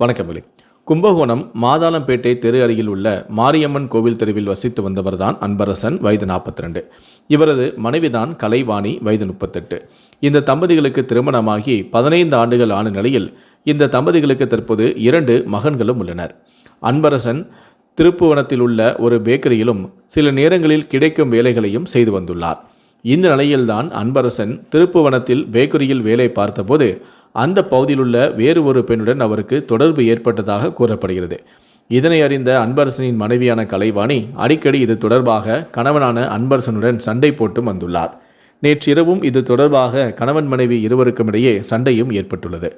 வணக்கமில்லை கும்பகோணம் மாதாளம்பேட்டை தெரு அருகில் உள்ள மாரியம்மன் கோவில் தெருவில் வசித்து வந்தவர்தான் அன்பரசன் வயது 42 இவரது மனைவிதான் கலைவாணி வயது முப்பத்தெட்டு. இந்த தம்பதிகளுக்கு திருமணமாகி பதினைந்து ஆண்டுகள் ஆன நிலையில் இந்த தம்பதிகளுக்கு தற்போது இரண்டு மகன்களும் உள்ளனர். அன்பரசன் திருப்புவனத்தில் உள்ள ஒரு பேக்கரியிலும் சில நேரங்களில் கிடைக்கும் வேலைகளையும் செய்து வந்துள்ளார். இந்த நிலையில்தான் அன்பரசன் திருப்புவனத்தில் பேக்கரியில் வேலை பார்த்தபோது அந்த பகுதியிலுள்ள வேறு ஒரு பெண்ணுடன் அவருக்கு தொடர்பு ஏற்பட்டதாக கூறப்படுகிறது. இதனை அறிந்த அன்பரசனின் மனைவியான கலைவாணி அடிக்கடி இது தொடர்பாக கணவனான அன்பரசனுடன் சண்டை போட்டும் வந்துள்ளார். நேற்றிரவும் இது தொடர்பாக கணவன் மனைவி இருவருக்கும் இடையே சண்டையும் ஏற்பட்டுள்ளது.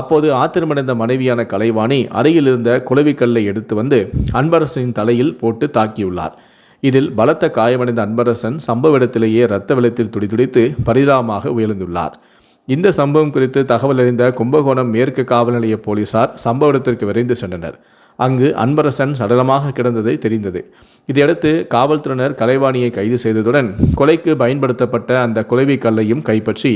அப்போது ஆத்திரமடைந்த மனைவியான கலைவாணி அருகில் இருந்த குளவிக்கல்லை எடுத்து வந்து அன்பரசனின் தலையில் போட்டு தாக்கியுள்ளார். இதில் பலத்த காயமடைந்த அன்பரசன் சம்பவ இடத்திலேயே இரத்த வெள்ளத்தில் துடிதுடித்து பரிதாபமாக உயர்ந்துள்ளார் இந்த சம்பவம் குறித்து தகவல் அறிந்த கும்பகோணம் மேற்கு காவல் நிலைய போலீசார் சம்பவ இடத்திற்கு விரைந்து சென்றனர். அங்கு அன்பரசன் சடலமாக கிடந்ததை தெரிந்தது. இதையடுத்து காவல்துறையினர் கலைவாணியை கைது செய்ததுடன் கொலைக்கு பயன்படுத்தப்பட்ட அந்த குலைவி கல்லையும் கைப்பற்றி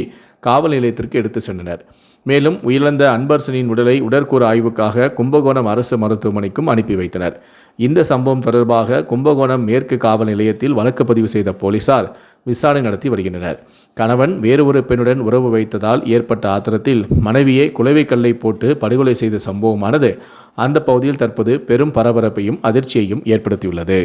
காவல் நிலையத்திற்கு எடுத்து சென்றனர். மேலும் உயிரிழந்த அன்பரசனின் உடலை உடற்கூறு ஆய்வுக்காக கும்பகோணம் அரசு மருத்துவமனைக்கும் அனுப்பி வைத்தனர். இந்த சம்பவம் தொடர்பாக கும்பகோணம் மேற்கு காவல் நிலையத்தில் வழக்கு பதிவு செய்த போலீசார் விசாரணை நடத்தி வருகின்றனர். கணவன் வேறு ஒரு பெண்ணுடன் உறவு வைத்ததால் ஏற்பட்ட ஆத்திரத்தில் மனைவியை குலைவைக்கல்லை போட்டு படுகொலை செய்த சம்பவமானது. அந்த பகுதியில் தற்போது பெரும் பரபரப்பையும் அதிர்ச்சியையும் ஏற்படுத்தியுள்ளது.